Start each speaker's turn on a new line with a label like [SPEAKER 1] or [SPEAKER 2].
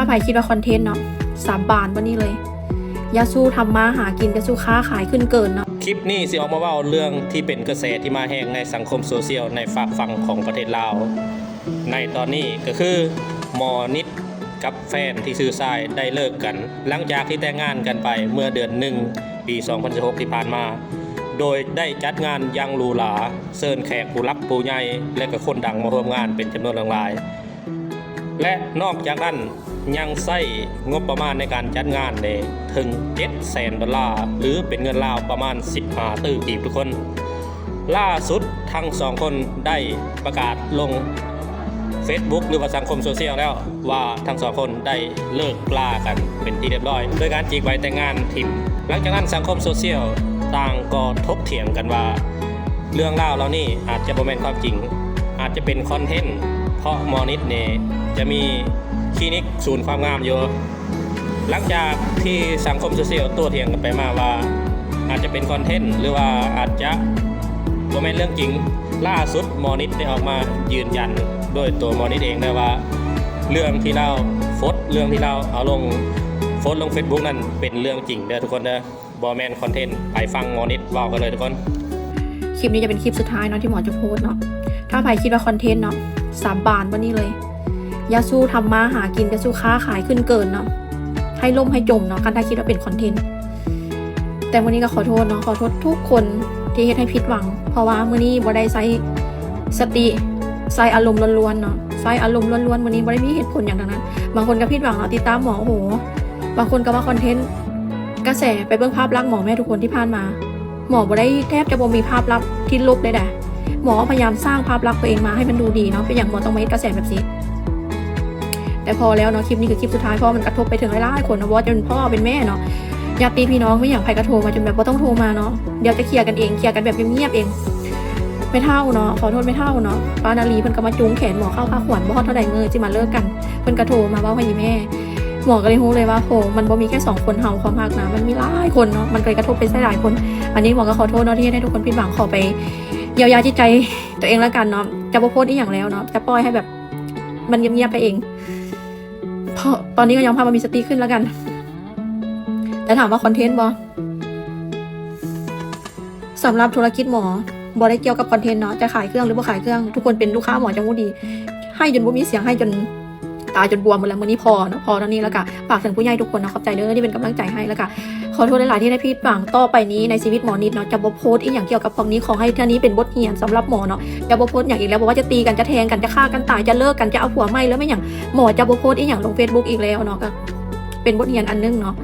[SPEAKER 1] ถ้าใครคิดว่าคอนเทนต์เนาะสามบานวันนี้เลยยาสู้ทำมาหากินจะสู้ค้าขายขึ้นเกินเนาะ
[SPEAKER 2] คลิปนี้สิออกมาว่าเรื่องที่เป็นกระแสที่มาแห้งในสังคมโซเชียลในฝากฝั่งของประเทศลาวในตอนนี้ก็คือมอนิดกับแฟนที่ซื้อทรายได้เลิกกัน หลังจากที่แต่งงานกันไปเมื่อเดือนหนึ่งปี 2016 ที่ผ่านมา โดยได้จัดงานยังหรูหราเชิญแขกผู้รักผู้ใหญ่และก็คนดังมาร่วมงานเป็นจำนวนหลาย และนอกจากนั้นยังใช้งบประมาณในการจัดงานเนี่ยถึง7แสนดอลลาร์หรือเป็นเงินลาวประมาณ 15ตื้อกีบทุกคน ล่าสุดทั้งสองคนได้ประกาศลง Facebook หรือว่าสังคมโซเชียลแล้วว่าทั้งสองคนได้เลิกลากันเป็นที่เรียบร้อย โดยการจีกไว้แต่งงานทิม หลังจากนั้นสังคมโซเชียลต่างก็ทบเถียงกันว่า เรื่องเล่าเหล่านี้อาจจะบ่แม่นความจริง อาจจะเป็นคอนเทนต์ เพราะมอนิดเนี่ยจะมีคลินิกศูนย์ความงามอยู่หลังจากที่สังคมโซเชียลโต้เถียงกันไปมาว่า อาจจะเป็นคอนเทนต์หรือว่าอาจจะบ่แมนเรื่องจริงล่าสุดมอนิดได้ออกมายืนยันด้วยตัวมอนิดเองได้ว่า เรื่องที่เราโฟดเรื่องที่เราเอาลงโฟดลง Facebook นั่นเป็นเรื่องจริงเด้อทุกคนเด้อบอแมนคอนเทนต์ไปฟังมอนิดเว่ากันเลยทุกคน
[SPEAKER 1] คลิปนี้จะเป็นคลิปสุดท้ายเนาะที่หมอจะโพสเนาะถ้าใครคิดว่าคอนเทนต์เนาะ สามบานวันนี้เลยยาสู้ทำมาหากินจะสู้ค้าขายขึ้นเกินเนาะให้ล่มให้จมเนาะกันถ้าคิดว่าเป็นคอนเทนต์แต่วันนี้ก็ขอโทษเนาะขอโทษทุกคนที่เฮ็ดให้ผิดหวัง เพราะว่ามื้อนี้บ่ได้ใช้สติใส่อารมณ์ล้วนๆเนาะใส่อารมณ์ล้วนๆวันนี้บ่ได้มีเหตุผลอย่างนั้น บางคนก็ผิดหวังเนาะติดตามหมอโอ้โหบางคนก็ว่าคอนเทนต์กระแสไปเบิ่งภาพลักษณ์หมอแม่ทุกคนที่ผ่านมา หมอบ่ได้แทบจะบ่มีภาพลักษณ์ที่ลบเลยแหละ หมอพยายามสร้างภาพลักษณ์ตัวเองมาให้มันดูดีเนาะเป็นอย่างหมอต้องมาเฮ็ดกระแสแบบนี้แต่พอแล้วเนาะคลิปนี้คือคลิปสุดท้ายเพราะมันกระทบไปถึงหลายๆคนนะว่าจนพ่อเป็นแม่เนาะญาติพี่น้องไม่อย่างใครกระโทรมาจนแบบว่าต้องโทรมาเนาะเดี๋ยวจะเคลียร์กันเองเคลียร์กันแบบเงียบๆเองไม่เท่าเนาะขอโทษไม่เท่าเนาะป้านาลีเพิ่นก็มาจูงแขนหมอเข้าค่าขวัญบ่ฮอดเท่าใดเงยจิมาเลิกกันเพิ่นกระโทรมาว่าให้อีแม่หมอก็เลยรู้เลยว่าโหมันบ่มีแค่สองคนเฮาความหักนะมันมีหลายคนเนาะมันเลยกระทบไปหลายคน อันนี้หมอก็ขอโทษเนาะที่ให้ทุกคนผิดหวังขอไป เยียวยาจิตใจตัวเองแล้วกันเนาะจะโพสต์อีกอย่างแล้วเนาะจะปล่อยให้แบบ มันเงียบๆไปเองเพราะตอนนี้ก็ยอมพามามีสติขึ้นแล้วกัน แต่ถามว่าคอนเทนต์บอสำหรับธุรกิจหมอบอได้เกี่ยวกับคอนเทนต์เนาะจะขายเครื่องหรือบ่ขายเครื่องทุกคนเป็นลูกค้าหมอจังหูดี ให้จนบ่มีเสียงให้จน ตาจนบวมหมดแล้วมือนี้พอเนาะพอเท่านี้แล้วก็ฝากถึงผู้ใหญ่ทุกคนเนาะขอบใจเด้อที่เป็นกำลังใจให้แล้วก็ขอโทษหลายๆที่ได้พิดหวังต่อไปนี้ในชีวิตหมอนิดเนาะจะบ่โพสต์อีกอย่างเกี่ยวกับพวกนี้ขอให้ท่านี้เป็นบทเรียนสำหรับหมอเนาะจะบ่โพสต์อย่างอีกแล้วบอกว่าจะตีกันจะแทงกันจะฆ่ากันตายจะเลิกกันจะเอาผัวไหม่แล้วไม่อย่างหมอจะบ่โพสต์อีกอย่างลง Facebook อีกแล้วเนาะก็เป็นบทเรียนอันนึงเนาะ